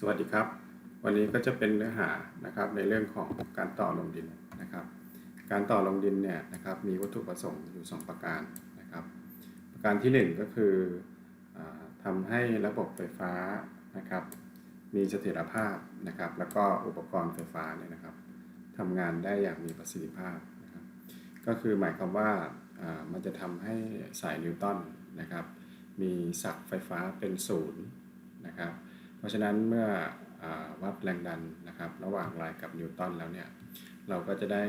สวัสดีครับ วันนี้ก็จะเป็นเนื้อหานะครับในเรื่องของการต่อลงดินนะครับ การต่อลงดินเนี่ยนะครับมีวัตถุประสงค์อยู่ 2 ประการนะครับ ประการที่ 1 ก็คืออาทำให้ระบบไฟฟ้านะครับ มีเสถียรภาพนะครับ แล้วก็อุปกรณ์ไฟฟ้าเนี่ยนะครับทำงานได้อย่างมีประสิทธิภาพนะครับ ก็คือหมายความว่ามันจะทำให้สายนิวตันนะครับ มีศักไฟฟ้าเป็นศูนย์นะครับ ราะฉะนั้นเมื่ออวัดแรงดันนะครับ ระหว่างไรายกับนิวตันแล้วเนี่ยเราก็จะได้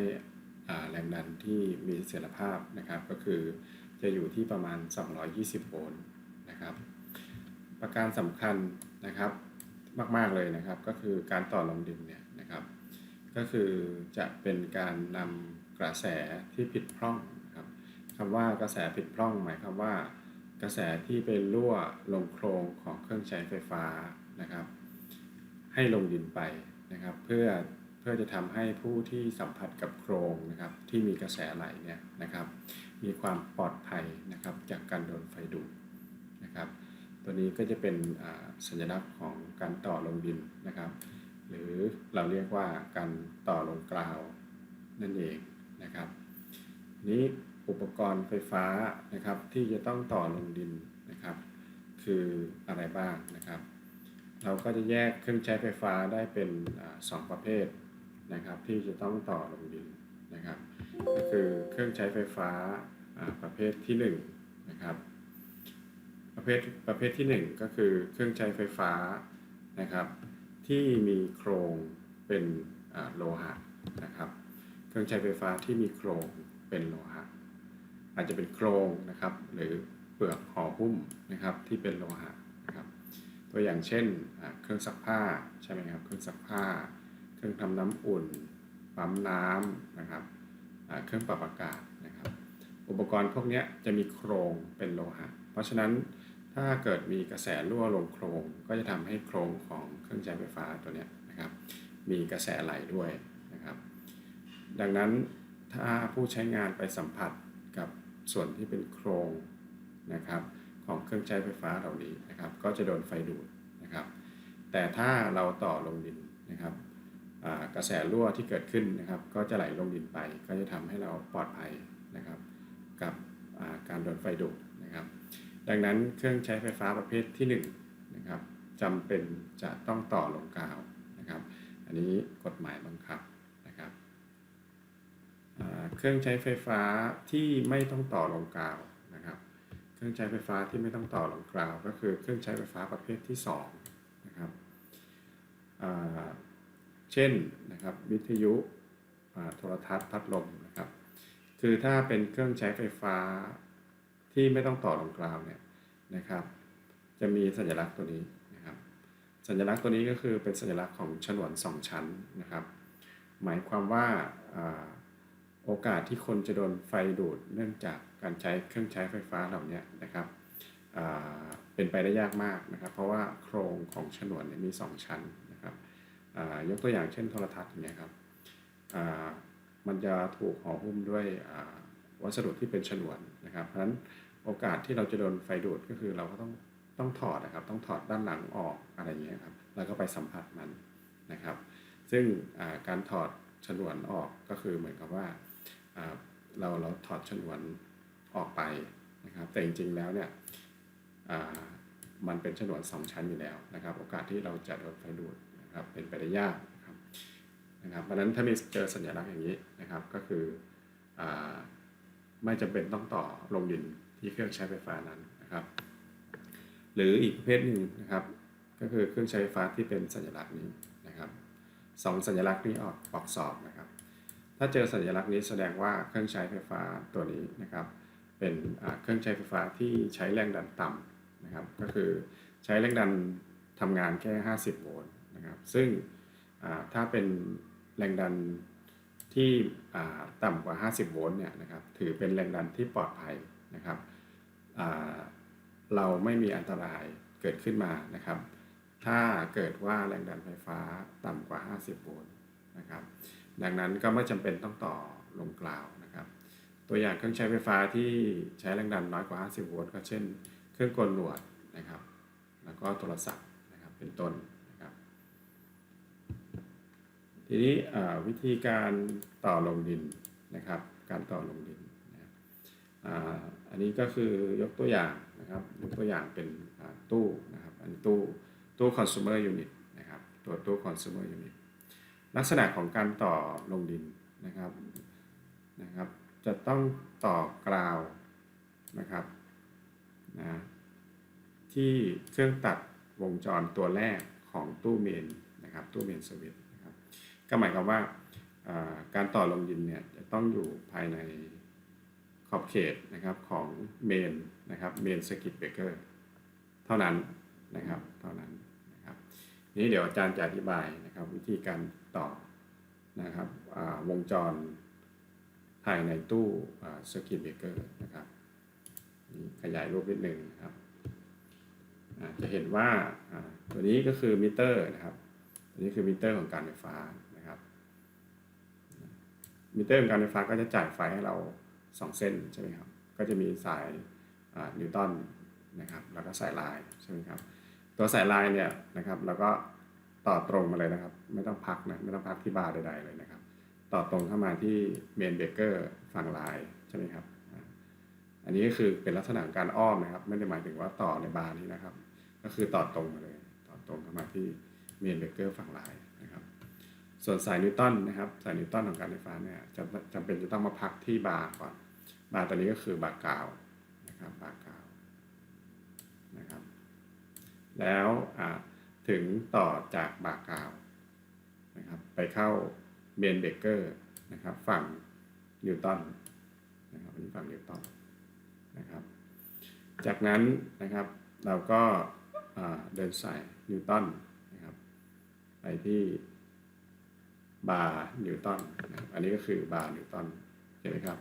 แรงดันที่มีเสถียรภาพนะครับ ก็คือจะอยู่ที่ประมาณ 220 โวลต์นะครับ ประการสำคัญนะครับมาก ๆ เลยนะครับ ก็คือการต่อลงดินเนี่ยนะครับ ก็คือจะเป็นการนำกระแสที่ผิดพร่องนะครับคำว่ากระแสผิดพร่องหมายความว่า กระแสที่ไปรั่วลงโครงของเครื่องใช้ไฟฟ้า นะครับ ให้ลงดินไปนะครับ เพื่อเพื่อจะทำให้ผู้ที่สัมผัสกับโครงนะครับ ที่มีกระแสไหลเนี่ยนะครับ มีความปลอดภัยนะครับจากการโดนไฟดูดนะครับ ตัวนี้ก็จะเป็นอ่าสัญลักษณ์ของการต่อลงดินนะครับ หรือเราเรียกว่าการต่อลงกราวนั่นเองนะครับนี้อุปกรณ์ไฟฟ้านะครับที่จะต้องต่อลงดินนะครับ คืออะไรบ้างนะครับ เราก็จะแยกเครื่องใช้ไฟฟ้าได้เป็นสองประเภทนะครับที่จะต้องต่อลงดินนะครับก็คือเครื่องใช้ไฟฟ้าประเภทที่1นงนะครับประเภทประเภทที่ 1 ก็คือเครื่องใช้ไฟฟ้านะครับที่มีโครงเป็นโลหะนะครับเครื่องใช้ไฟฟ้าที่มีโครงเป็นโลหะ อาจจะเป็นโครงนะครับหรือเปลือกห่อหุ้มนะครับที่เป็นโลหะ ตัวอย่างเช่นเครื่องซักผ้าใช่ไหมครับเครื่องซักผ้า เครื่องทำน้ำอุ่นปั๊มน้ำนะครับเครื่องปรับอากาศนะครับอุปกรณ์พวกนี้จะมีโครงเป็นโลหะ เพราะฉะนั้นถ้าเกิดมีกระแสรั่วลงโครงก็จะทำให้โครงของเครื่องใช้ไฟฟ้าตัวนี้นะครับมีกระแสไหลด้วยนะครับ ดังนั้นถ้าผู้ใช้งานไปสัมผัสกับส่วนที่เป็นโครงนะครับ ของเครื่องใช้ไฟฟ้าเหล่านี้นะครับ ก็จะโดนไฟดูดนะครับ แต่ถ้าเราต่อลงดินนะครับกระแสรั่วที่เกิดขึ้นนะครับ ก็จะไหลลงดินไป ก็จะทำให้เราปลอดภัยนะครับ กับาการโดนไฟดูดนะครับ ดังนั้นเครื่องใช้ไฟฟ้าประเภทที่1นงนะครับจำเป็นจะต้องต่อลงกาวนะครับ อันนี้กฎหมายบังคับนะครับเครื่องใช้ไฟฟ้าที่ไม่ต้องต่อลงกาว เครื่องใช้ไฟฟ้าที่ไม่ต้องต่อลงกาว ก็คือเครื่องใช้ไฟฟ้าประเภทที่2นะครับเช่นนะครับวิทยุโทรทัศน์พัดลมนะครับคือถ้าเป็นเครื่องใช้ไฟฟ้าที่ไม่ต้องต่อลงกราวเนี่ยนะครับ จะมีสัญลักษณ์ตัวนี้นะครับ สัญลักษณ์ตัวนี้ก็คือเป็นสัญลักษณ์ของฉนวนสองชั้นนะครับ หมายความว่า อ่าโอกาสที่คนจะโดนไฟดูดเนื่องจากการใช้เครื่องใช้ไฟฟ้าเหล่านี้นะครับเป็นไปได้ยากมากนะครับ เพราะว่าโครงของฉนวนมี 2 ชั้นนะครับยกตัวอย่างเช่นโทรทัศน์อย่างเงี้ยครับมันจะถูกห่อหุ้มด้วยวัสดุที่เป็นฉนวนนะครับ เพราะฉะนั้นโอกาสที่เราจะโดนไฟดูดก็คือเราก็ต้องต้องถอดนะครับ ต้องถอดด้านหลังออกอะไรเงี้ยครับ แล้วก็ไปสัมผัสมันนะครับ ซึ่งการถอดฉนวนออกก็คือเหมือนกับว่า เราเราถอดฉนวนออกไปนะครับแต่จริงๆแล้วเนี่ยมันเป็นฉนวนสองชั้นอยู่แล้วนะครับ โอกาสที่เราจะโดนไฟดูดนะครับเป็นไปได้ยากนะครับนะครับเพราะนั้นถ้ามีเจอสัญลักษณ์อย่างนี้นะครับก็คืออไม่จำเป็นต้องต่อลงดินที่เครื่องใช้ไฟฟ้านั้นนะครับ หรืออีกประเภทหนึ่งนะครับ ก็คือเครื่องใช้ไฟฟ้าที่เป็นสัญลักษณ์นี้นะครับสองสัญลักษณ์นี้ออกออกสอบนะครับ ถ้าเจอสัญลักษณ์นี้แสดงว่าเครื่องใช้ไฟฟ้าตัวนี้นะครับ เป็นเครื่องใช้ไฟฟ้าที่ใช้แรงดันต่ำนะครับ ก็คือใช้แรงดันทำงานแค่ 50 โวลต์นะครับ ซึ่งถ้าเป็นแรงดันที่อ่าต่ำกว่า 50 โวลต์เนี่ยนะครับ ถือเป็นแรงดันที่ปลอดภัยนะครับเราไม่มีอันตรายเกิดขึ้นมานะครับ ถ้าเกิดว่าแรงดันไฟฟ้าต่ำกว่า 50 โวลต์นะครับ ดังนั้นก็ไม่จำเป็นต้องต่อลงกล่าวนะครับ ตัวอย่างเครื่องใช้ไฟฟ้าที่ใช้แรงดันน้อยกว่า 50 โวลต์ก็เช่น เครื่องกลหนวดนะครับ แล้วก็โทรศัพท์นะครับเป็นต้นนะครับ ทีนี้วิธีการต่อลงดินนะครับ การต่อลงดินนะครับอันนี้ก็คือยกตัวอย่างนะครับยกตัวอย่างเป็นตู้นะครับ อันนี้ตู้ตู้ consumer unit นะครับ ตัวตู้ consumer unit ลักษณะของการต่อลงดินนะครับนะครับ จะต้องต่อกราวนะครับนะที่เครื่องตัดวงจรตัวแรกของตู้เมนนะครับตู้เมนสวิตช์นะครับก็หมายความว่าอ่าการต่อลงดินเนี่ยจะต้องอยู่ภายในขอบเขตนะครับของเมนนะครับเมนสกิตเบเกอร์เท่านั้นนะครับเท่านั้นนะครับนี้เดี๋ยวอาจารย์จะอธิบายนะครับวิธีการ ต่อนะครับวงจรภายในตู้สกิตเบเกอร์นะครับขยายรูปนิดหนึ่งนะครับจะเห็นว่าตัวนี้ก็คือมิเตอร์นะครับตัวนี้คือมิเตอร์ของการไฟฟ้านะครับมิเตอร์ของการไฟฟ้าก็จะจ่ายไฟให้เรา 2 เส้นใช่ไหมครับก็จะมีสายนิวตันนะครับแล้วก็สายลายใช่ไหมครับตัวสายลายเนี่ยนะครับเราก็ ต่อตรงมาเลยนะครับ ไม่ต้องพักนะไม่ต้องพักที่บาร์ใดๆเลยนะครับ ต่อตรงเข้ามาที่เมนเบเกอร์ฝั่งลายใช่ไหมครับ อันนี้ก็คือเป็นลักษณะการอ้อมนะครับ ไม่ได้หมายถึงว่าต่อในบาร์นี้นะครับ ก็คือต่อตรงมาเลย ต่อตรงเข้ามาที่เมนเบเกอร์ฝั่งลายนะครับ ส่วนสายนิวตันนะครับ สายนิวตันของการไฟฟ้าเนี่ยจะจำเป็นจะต้องมาพักที่บาร์ก่อน บาร์ตัวนี้ก็คือบาร์กาวนะครับ บาร์กาวนะครับ แล้วอ่า ถึงต่อจากบาร์กาวนะครับไปเข้าเมนเบเกอร์นะครับฝั่งนิวตันนะครับอันนี้ฝั่งนิวตันนะครับจากนั้นนะครับเราก็เดินสายนิวตันนะครับไปที่บาร์นิวตันนะครับอันนี้ก็คือบาร์นิวตันเห็นไหมครับ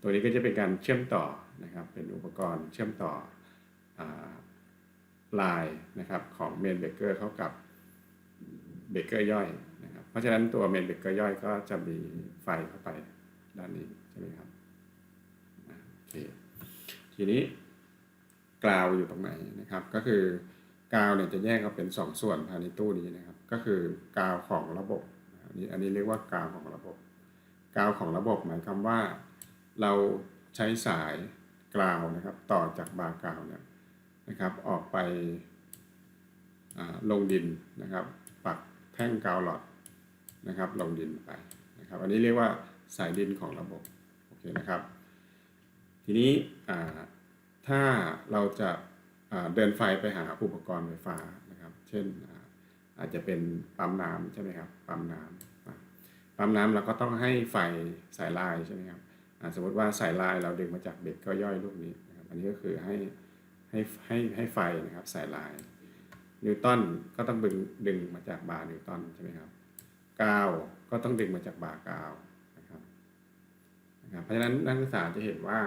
ตัวนี้ก็จะเป็นการเชื่อมต่อนะครับเป็นอุปกรณ์เชื่อมต่ออ ลายนะครับของเมนเบเกอร์เข้ากับเบเกอร์ย่อยนะครับเพราะฉะนั้นตัวเมนเบเกอร์ย่อยก็จะมีไฟเข้าไปด้านนี้ใช่ไหมครับโอเคทีนี้กราวอยู่ตรงไหนนะครับก็คือกาวเนี่ยจะแยกออกเป็น 2ส่วนภายในตู้นี้นะครับ ก็คือกาวของระบบอันนี้อันนี้เรียกว่ากาวของระบบ กาวของระบบหมายความว่า เราใช้สายกราวนะครับ ต่อจากบาร์กาวเนี่ย นะครับออกไปลงดินนะครับปักแท่งกาวหลอดนะครับลงดินไปนะครับอันนี้เรียกว่าสายดินของระบบโอเคนะครับ ทีนี้ถ้าเราจะเดินไฟไปหาอุปกรณ์ไฟฟ้านะครับ เช่นอาจจะเป็นปั๊มน้ำใช่ไหมครับปั๊มน้ำปั๊มน้ำเราก็ต้องให้ไฟสายลายใช่ไหมครับสมมติว่าสายลายเราดึงมาจากเบ็ดก็ย่อยลูกนี้นะครับอันนี้ก็คือให้ ให้ให้ให้ไฟนะครับสายลายนิวตันก็ต้องดึงดึงมาจากบาร์นิวตันใช่ไหมครับกาวก็ต้องดึงมาจากบาร์กาวนะครับนะครับเพราะฉะนั้นนักศึกษาจะเห็นว่า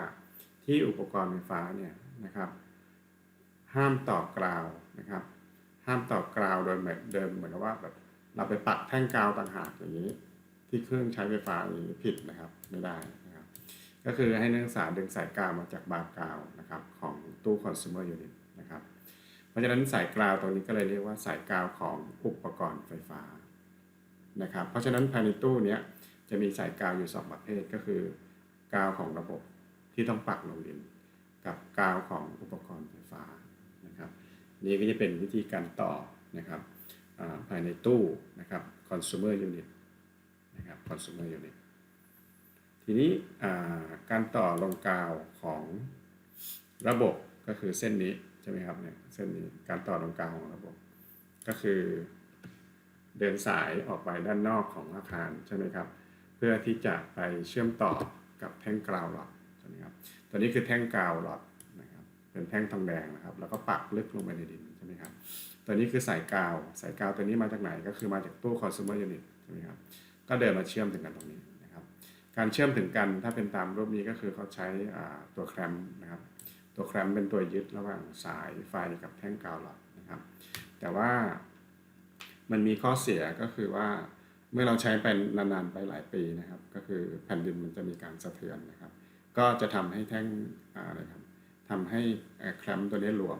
ที่อุปกรณ์ไฟฟ้าเนี่ยนะครับ ห้ามต่อกราวนะครับ ห้ามต่อกราวโดยเหมือนเดิมเหมือนกับว่าแบบเราไปปักแท่งกาวต่างหากอย่างนี้ ที่เครื่องใช้ไฟฟ้าอย่างนี้ผิดนะครับไม่ได้นะครับ ก็คือให้นักศึกษาดึงสายกาวมาจากบาร์กาวนะครับของ ตู้ consumer unit นะครับ เพราะฉะนั้นสายกาวตรงนี้ก็เลยเรียกว่าสายกาวของอุปกรณ์ไฟฟ้านะครับ เพราะฉะนั้นภายในตู้เนี้ยจะมีสายกาวอยู่สองประเภทก็คือกาวของระบบที่ต้องปักลงดิน กับกาวของอุปกรณ์ไฟฟ้านะครับ นี่ก็จะเป็นวิธีการต่อนะครับภายในตู้นะครับ consumer unit นะครับ consumer unit ทีนี้การต่อลงกาวของระบบ ก็คือเส้นนี้ใช่ไหมครับเนี่ยเส้นนี้การต่อลงกาวของระบบ ก็คือเดินสายออกไปด้านนอกของอาคารใช่ไหมครับ เพื่อที่จะไปเชื่อมต่อกับแท่งกราวหลอดใช่ไหมครับตัวนี้คือแท่งกาวหลอดนะครับเป็นแท่งทองแดงนะครับ แล้วก็ปักลึกลงไปในดินใช่ไหมครับตัวนี้คือสายกาว สายกาวตัวนี้มาจากไหนก็คือมาจากตู้ consumer unit ใช่ไหมครับก็เดินมาเชื่อมถึงกันตรงนี้นะครับ การเชื่อมถึงกันถ้าเป็นตามรูปนี้ก็คือเขาใช้ตัวแคลมนะครับ ตัวแคลมเป็นตัวยึดระหว่างสายไฟกับแท่งกาวหลอดนะครับ แต่ว่ามันมีข้อเสียก็คือว่าเมื่อเราใช้ไปนานๆไปหลายปีนะครับ ก็คือแผ่นดินมันจะมีการสะเทือนนะครับ ก็จะทำให้แท่งอะไรครับทำให้แคลมตัวนี้หลวม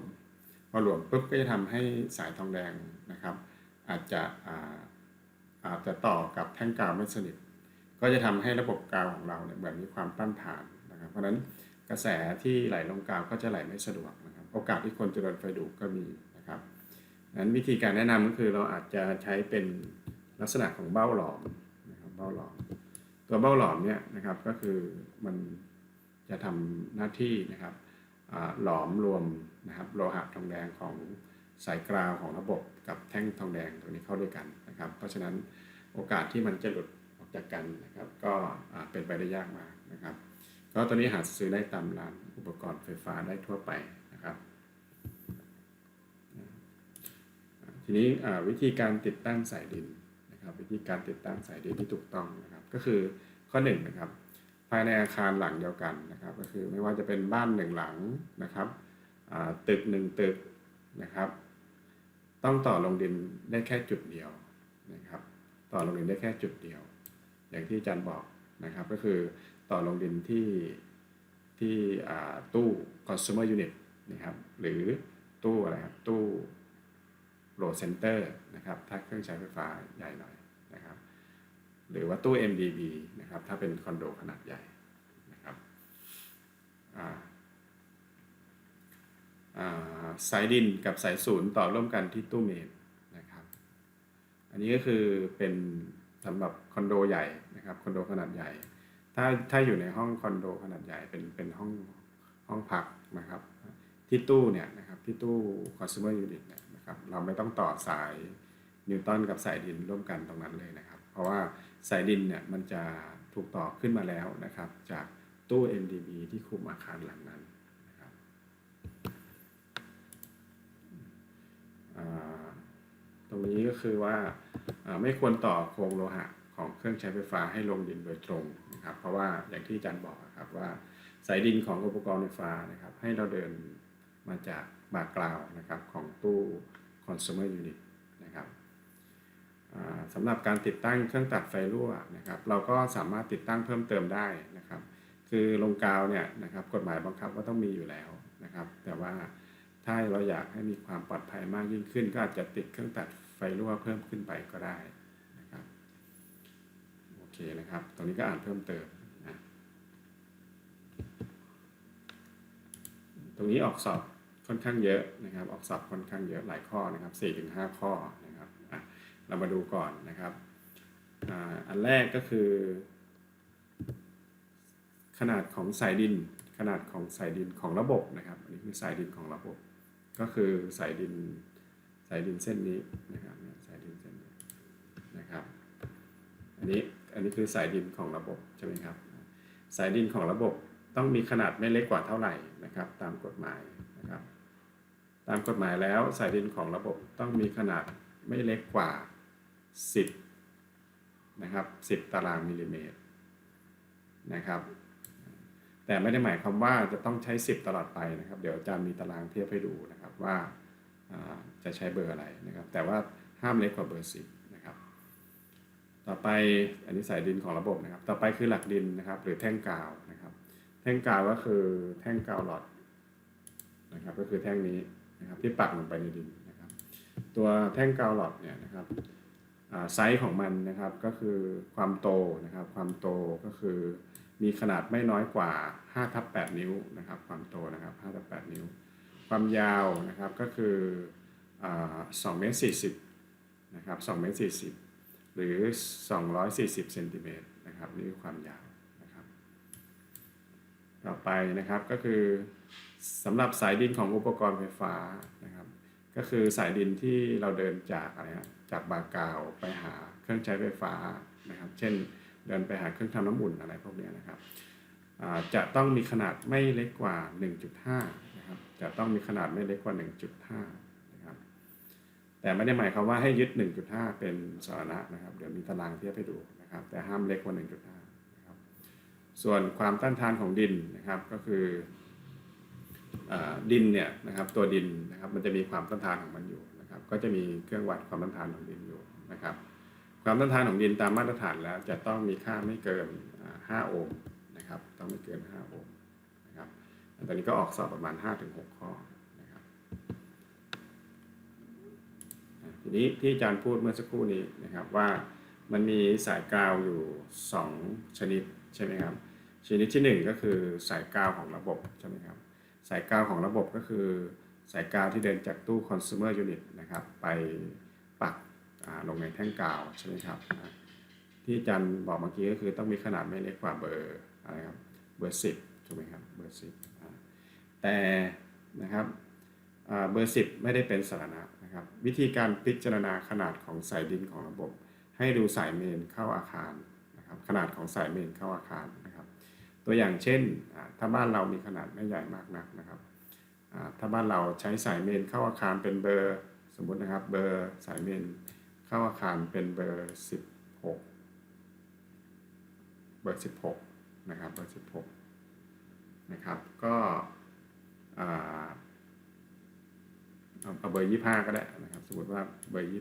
พอหลวมปุ๊บก็จะทำให้สายทองแดงนะครับ อาจจะอาจจะต่อกับแท่งกาวไม่สนิท ก็จะทำให้ระบบกาวของเราเนี่ยเหมือนมีความต้านทานนะครับ เพราะฉะนั้น กระแสที่ไหลลงกาวก็จะไหลไม่สะดวกนะครับโอกาสที่คนจะโดนไฟดูดก็มีนะครับนั้นวิธีการแนะนำก็คือเราอาจจะใช้เป็นลักษณะของเบ้าหลอมนะครับเบ้าหลอม ตัวเบ้าหลอมเนี่ยนะครับก็คือมันจะทำหน้าที่นะครับหลอมรวมนะครับโลหะทองแดงของสายกราวของระบบกับแท่งทองแดงตัวนี้เข้าด้วยกันนะครับ เพราะฉะนั้นโอกาสที่มันจะหลุดออกจากกันนะครับ ก็เป็นไปได้ยากมากนะครับ ก็ตัวนี้หาซื้อได้ตามร้านอุปกรณ์ไฟฟ้าได้ทั่วไปนะครับ ทีนี้วิธีการติดตั้งสายดินนะครับ วิธีการติดตั้งสายดินที่ถูกต้องนะครับ ก็คือข้อหนึ่งนะครับ ภายในอาคารหลังเดียวกันนะครับ ก็คือไม่ว่าจะเป็นบ้านหนึ่งหลังนะครับตึกหนึ่งตึกนะครับ ต้องต่อลงดินได้แค่จุดเดียวนะครับ ต่อลงดินได้แค่จุดเดียว อย่างที่อาจารย์บอกนะครับก็คือ ต่อลงดินที่ที่ตู้ consumer unit นะครับหรือตู้อะไรครับตู้โหลดเซนเตอร์นะครับถ้าเครื่องใช้ไฟฟ้าใหญ่หน่อยนะครับหรือว่าตู้ MDB นะครับถ้าเป็นคอนโดขนาดใหญ่นะครับสายดินกับสายศูนย์ต่อร่วมกันที่ตู้เมนนะครับอันนี้ก็คือเป็นสำหรับคอนโดใหญ่นะครับคอนโดขนาดใหญ่ ถ้าถ้าอยู่ในห้องคอนโดขนาดใหญ่เป็นเป็นห้องห้องพักนะครับ ที่ตู้เนี่ยนะครับที่ตู้ consumer unit เนี่ยนะครับเราไม่ต้องต่อสายนิวตันกับสายดินร่วมกันตรงนั้นเลยนะครับ เพราะว่าสายดินเนี่ยมันจะถูกต่อขึ้นมาแล้วนะครับ จากตู้ MDB ที่คุมอาคารหลังนั้นนะครับตรงนี้ก็คือว่าไม่ควรต่อโครงโลหะของเครื่องใช้ไฟฟ้าให้ลงดินโดยตรง นะครับเพราะว่าอย่างที่อาจารย์บอกครับว่าสายดินของอุปกรณ์ไฟฟ้านะครับให้เราเดินมาจากบาร์กราวนะครับของตู้ consumer unit นะครับสำหรับการติดตั้งเครื่องตัดไฟรั่วนะครับเราก็สามารถติดตั้งเพิ่มเติมได้นะครับ คือลงกาวเนี่ยนะครับกฎหมายบังคับว่าต้องมีอยู่แล้วนะครับ แต่ว่าถ้าเราอยากให้มีความปลอดภัยมากยิ่งขึ้น ก็อาจจะติดเครื่องตัดไฟรั่วเพิ่มขึ้นไปก็ได้ เคนะครับ ตรงนี้ก็อ่านเพิ่มเติมนะตรงนี้ออกสอบค่อนข้างเยอะนะครับ ออกสอบค่อนข้างเยอะหลายข้อนะครับ4ถึง5ข้อนะครับเรามาดูก่อนนะครับอ,อันแรกก็คือ ขนาดของสายดิน ขนาดของสายดินของระบบนะครับ อันนี้คือสายดินของระบบ ก็คือสายดินสายดินเส้นนี้นะครับสายดินเส้นนี้นะครับ อันนี้ อันนี้คือสายดินของระบบใช่ไหมครับ สายดินของระบบต้องมีขนาดไม่เล็กกว่าเท่าไหร่นะครับ ตามกฎหมายนะครับ ตามกฎหมายแล้วสายดินของระบบต้องมีขนาดไม่เล็กกว่า 10นะครับ10 ตารางมิลลิเมตรนะครับ แต่ไม่ได้หมายความว่าจะต้องใช้ 10 ตลอดไปนะครับ เดี๋ยวอาจารย์มีตารางเทียบให้ดูนะครับว่าจะใช้เบอร์อะไรนะครับ แต่ว่าห้ามเล็กกว่าเบอร์ 10นะครับ ต่อไปอันนี้สายดินของระบบนะครับ ต่อไปคือหลักดินนะครับ หรือแท่งกาวนะครับ แท่งกาวก็คือแท่งกาวหลอดนะครับ ก็คือแท่งนี้นะครับที่ปักลงไปในดินนะครับ ตัวแท่งกาวหลอดเนี่ยนะครับไซส์ของมันนะครับก็คือความโตนะครับ ความโตก็คือมีขนาดไม่น้อยกว่า5ทับ8นิ้วนะครับ ความโตนะครับ5ทับ8นิ้ว ความยาวนะครับก็คืออ2เมตร40นะครับ2เมตร40 หรือ 240เซนติเมตรนะครับนี่คือความยาวนะครับต่อไปนะครับก็คือสำหรับสายดินของอุปกรณ์ไฟฟ้านะครับก็คือสายดินที่เราเดินจากอะไรฮะจากบากาวไปหาเครื่องใช้ไฟฟ้านะครับ เช่นเดินไปหาเครื่องทำน้ำอุ่นอะไรพวกเนี้ยนะครับจะต้องมีขนาดไม่เล็กกว่า 1.5นะครับจะต้องมีขนาดไม่เล็กกว่า 1.5 แต่ไม่ได้หมายความว่าให้ยึด 1.5 เป็นสาระนะครับ เดี๋ยวมีตารางเทียบให้ดูนะครับ แต่ห้ามเล็กกว่า 1.5นะครับส่วนความต้านทานของดินนะครับก็คืออดินเนี่ยนะครับตัวดินนะครับมันจะมีความต้านทานของมันอยู่นะครับ ก็จะมีเครื่องวัดความต้านทานของดินอยู่นะครับ ความต้านทานของดินตามมาตรฐานแล้วจะต้องมีค่าไม่เกิน 5 โอห์มนะครับต้องไม่เกิน 5 โอห์มนะครับอันตอนนี้ก็ออกสอบประมาณ 5-6 ข้อนะครับอ่า ทีนี้ที่อาจารย์พูดเมื่อสักครู่นี้นะครับว่ามันมีสายกาวอยู่ 2 ชนิดใช่ไหมครับชนิดที่ 1 ก็คือสายกาวของระบบใช่ไหมครับสายกาวของระบบก็คือ สายกาวที่เดินจากตู้ consumer unit นะครับไปปักลงในแท่งกาวใช่ไหมครับที่อาจารย์บอกเมื่อกี้ก็คือต้องมีขนาดไม่เล็กกว่าเบอร์อะไรครับเบอร์10ถูกไหมครับเบอร์10อ่าแต่นะครับเบอร์10ไม่ได้เป็นสาระ นะครับวิธีการพิจารณาขนาดของสายดินของระบบ ให้ดูสายเมนเข้าอาคารนะครับขนาดของสายเมนเข้าอาคารนะครับตัวอย่างเช่นถ้าบ้านเรามีขนาดไม่ใหญ่มากนักนะครับถ้าบ้านเราใช้สายเมนเข้าอาคารเป็นเบอร์สมมตินะครับเบอร์สายเมนเข้าอาคารเป็นเบอร์ 16 เบอร์ 16นะครับเบอร์ 16นะครับก็ เอาเบอาเบอร์25ก็ได้นะครับ สมมติว่าเบอร์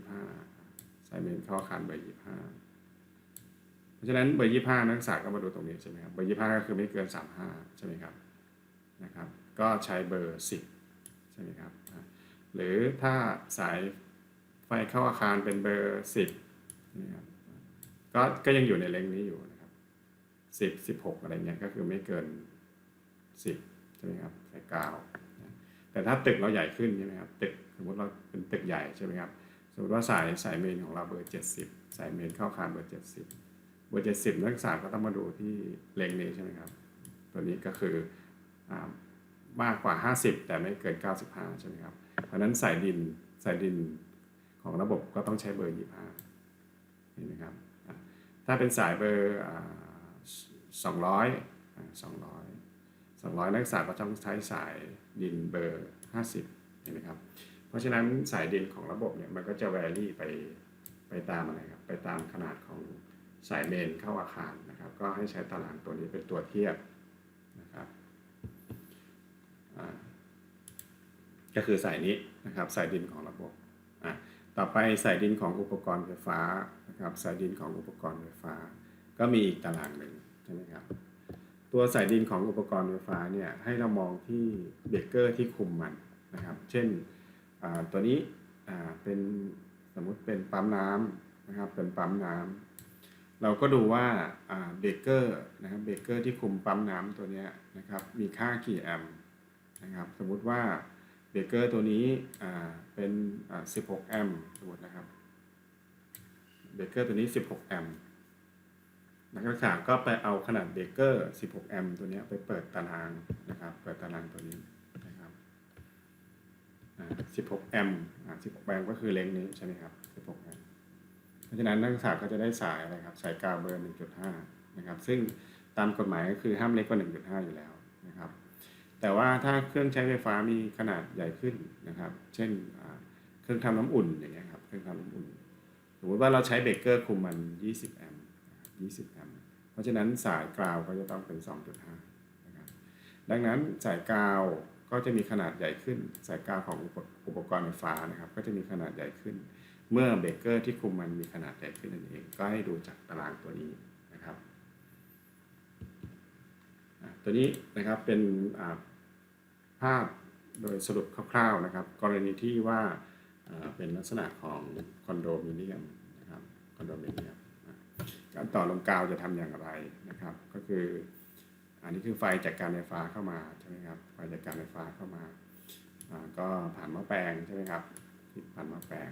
25สายเมนเข้าอาคารเบอร์25เพราะฉะนั้นเบอร์25นักศึกษาก็มาดูตรงนี้ใช่ไหมครับเบอร์25ก็คือไม่เกิน35ใช่ไหมครับนะครับ ก็ใช้เบอร์10ใช่ไหมครับ หรือถ้าสายไฟเข้าอาคารเป็นเบอร์10นะครับก็ก็ยังอยู่ในเลงนี้อยู่นะครับ10 16อะไรเงี้ยก็คือไม่เกิน10ใช่ไหมครับสายกาว แต่ถ้าตึกเราใหญ่ขึ้นใช่ไหมครับตึกสมมติเราเป็นตึกใหญ่ใช่ไหมครับสมมติว่าสายสายเมนของเราเบอร์70สายเมนเข้าคารเบอร์70เบอร์70นักศึกษาก็ต้องมาดูที่เลงนี้ใช่ไหมครับ ตัวนี้ก็คืออมากกว่า 50 แต่ไม่เกิน 95 ใช่ไหมครับ เพราะนั้นสายดินสายดินของระบบก็ต้องใช้เบอร์ 25เห็นไหมครับ ถ้าเป็นสายเบอร์อ200อ่า200 200 นักศึกษาก็ต้องใช้สายดินเบอร์ 50 เห็นไหมครับ เพราะฉะนั้นสายดินของระบบเนี่ยมันก็จะแวรี่ไปไปตามอะไรครับ ไปตามขนาดของสายเมนเข้าอาคารนะครับ ก็ให้ใช้ตารางตัวนี้เป็นตัวเทียบนะครับก็คือสายนี้นะครับสายดินของระบบอะต่อไปสายดินของอุปกรณ์ไฟฟ้านะครับสายดินของอุปกรณ์ไฟฟ้า ก็มีอีกตารางหนึ่งใช่ไหมครับ ตัวสายดินของอุปกรณ์ไฟฟ้าเนี่ยให้เรามองที่เบรกเกอร์ที่คุมมันนะครับ เช่นตัวนี้เป็นสมมุติเป็นปั๊มน้ำนะครับเป็นปั๊มน้ำเราก็ดูว่าเบรกเกอร์นะครับเบรกเกอร์ที่คุมปั๊มน้ำตัวนี้นะครับมีค่ากี่แอมป์นะครับสมมุติว่าเบรกเกอร์ตัวนี้เป็น 16 แอมป์สมมตินะครับเบรกเกอร์ตัวนี้ 16 แอมป์ นักศึกษาก็ไปเอาขนาดเบเกอร์ 16 แอมป์ตัวนี้ไปเปิดตารางนะครับ เปิดตารางตัวนี้นะครับ16 แอมป์16 แอมป์ก็คือเลงนี้ใช่ไหมครับ 16 แอมป์เพราะฉะนั้นนักศึกษาก็จะได้สายอะไรครับ สายกาวเบอร์ 1.5 นะครับ ซึ่งตามกฎหมายก็คือห้ามเล็กกว่า 1.5 อยู่แล้วนะครับ แต่ว่าถ้าเครื่องใช้ไฟฟ้ามีขนาดใหญ่ขึ้นนะครับ เช่นเครื่องทำน้ำอุ่นอย่างเงี้ยครับ เครื่องทำน้ำอุ่น สมมติว่าเราใช้เบเกอร์คุมมัน 20 แอมป์ 20 แอมป์ เพราะฉะนั้นสายกราวก็จะต้องเป็น 2.5 นะครับ ดังนั้นสายกาวก็จะมีขนาดใหญ่ขึ้น สายกาวของอุปกรณ์ไฟฟ้านะครับ ก็จะมีขนาดใหญ่ขึ้น เมื่อเบรกเกอร์ที่คุมมันมีขนาดใหญ่ขึ้นนั่นเอง ก็ให้ดูจากตารางตัวนี้นะครับตัวนี้นะครับเป็นภาพโดยสรุปคร่าวๆนะครับ กรณีที่ว่าเป็นลักษณะของคอนโดมิเนียมนะครับคอนโดมิเนียม การต่อลงกาวจะทำอย่างไรนะครับ ก็คือ อันนี้คือไฟจากการไฟฟ้าเข้ามาใช่ไหมครับไฟจากการไฟฟ้าเข้ามาก็ผ่านหม้อแปลงใช่ไหมครับผ่านหม้อแปลง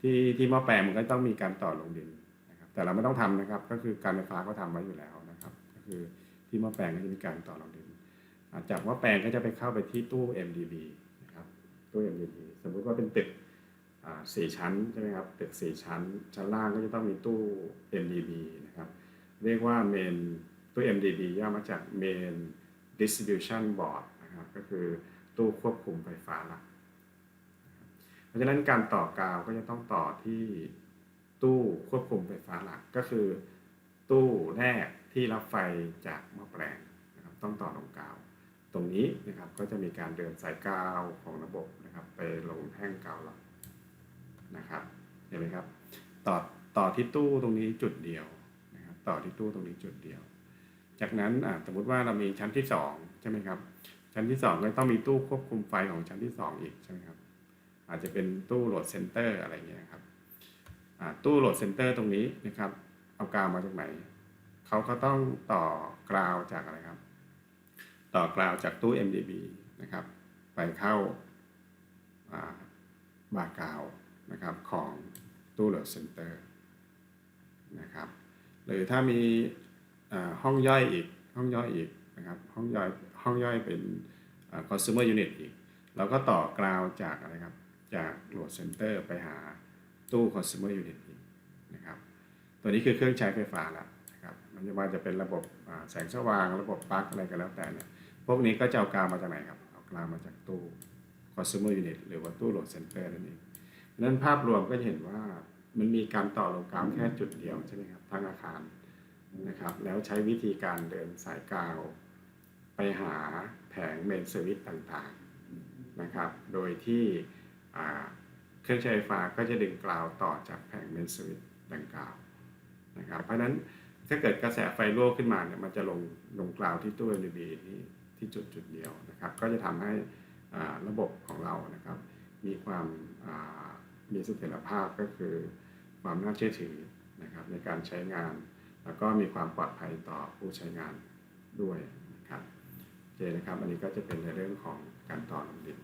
ที่ที่หม้อแปลงมันก็ต้องมีการต่อลงดินนะครับ แต่เราไม่ต้องทำนะครับ ก็คือการไฟฟ้าก็ทำไว้อยู่แล้วนะครับ ก็คือที่หม้อแปลงก็จะมีการต่อลงดิน จากหม้อแปลงก็จะไปเข้าไปที่ตู้ MDB นะครับตู้ MDB สมมุติว่าเป็นตึกสี่ชั้นใช่ไหมครับตึกสี่ชั้น ชั้นล่างก็จะต้องมีตู้ MDB น เรียกว่าเมนตู้ MDB ย่อมาจาก Main Distribution Board นะครับก็คือตู้ควบคุมไฟฟ้าหลักเพราะฉะนั้นการต่อกาวก็จะต้องต่อที่ตู้ควบคุมไฟฟ้าหลักก็คือ ตู้แรกที่รับไฟจากหม้อแปลงนะครับต้องต่อลงกาว ตรงนี้นะครับก็จะมีการเดินสายกาวของระบบนะครับไปลงแท่งกาวหลักนะครับเห็นไหมครับต่อต่อที่ตู้ตรงนี้จุดเดียว ต่อที่ตู้ตรงนี้จุดเดียว จากนั้นสมมติว่าเรามีชั้นที่สองใช่ไหมครับ ชั้นที่สองก็ต้องมีตู้ควบคุมไฟของชั้นที่สองอีกใช่ไหมครับ อาจจะเป็นตู้โหลดเซนเตอร์อะไรเงี้ยครับตู้โหลดเซนเตอร์ตรงนี้นะครับ เอากาวมาจากไหนเขาก็ต้องต่อกราวจากอะไรครับ ต่อกราวจากตู้ MDB นะครับ ไปเข้าอ่าบาร์กาวนะครับของตู้โหลดเซนเตอร์นะครับ หรือถ้ามีห้องย่อยอีกห้องย่อยอีกนะครับห้องย่อยห้องย่อยเป็นอ่า consumer unit อีก เราก็ต่อกราวจากอะไรครับจากโหลดเซ็นเตอร์ไปหาตู้ consumer unit อีกนะครับตัวนี้คือเครื่องใช้ไฟฟ้าแล้วนะครับมันจะว่าจะเป็นระบบแสงสว่างระบบปลั๊กอะไรก็แล้วแต่เนี่ยพวกนี้ก็จะเอากาวมาจากไหนครับเอากราวมาจากตู้ consumer unit หรือว่าตู้โหลดเซ็นเตอร์นั่นเองดังนั้นภาพรวมก็จะเห็นว่า มันมีการต่อลงกาวแค่จุดเดียวใช่ไหมครับทั้งอาคารนะครับ แล้วใช้วิธีการเดินสายกาว ไปหาแผงเมนสวิตต่างๆนะครับ โดยที่อ่าเครื่องใช้ไฟฟ้าก็จะดึงกราวต่อจากแผงเมนสวิตดังกล่าวนะครับ เพราะฉะนั้นถ้าเกิดกระแสไฟรั่วขึ้นมาเนี่ยมันจะลงลงกราวที่ตู้ LED ที่ที่จุดจุดเดียวนะครับ ก็จะทำให้อ่าระบบของเรานะครับ มีความอ่ามีเสถียรภาพก็คือ ความน่าเชื่อถือนะครับในการใช้งาน แล้วก็มีความปลอดภัยต่อผู้ใช้งานด้วยนะครับโอเคนะครับ อันนี้ก็จะเป็นในเรื่องของการต่อลำดิน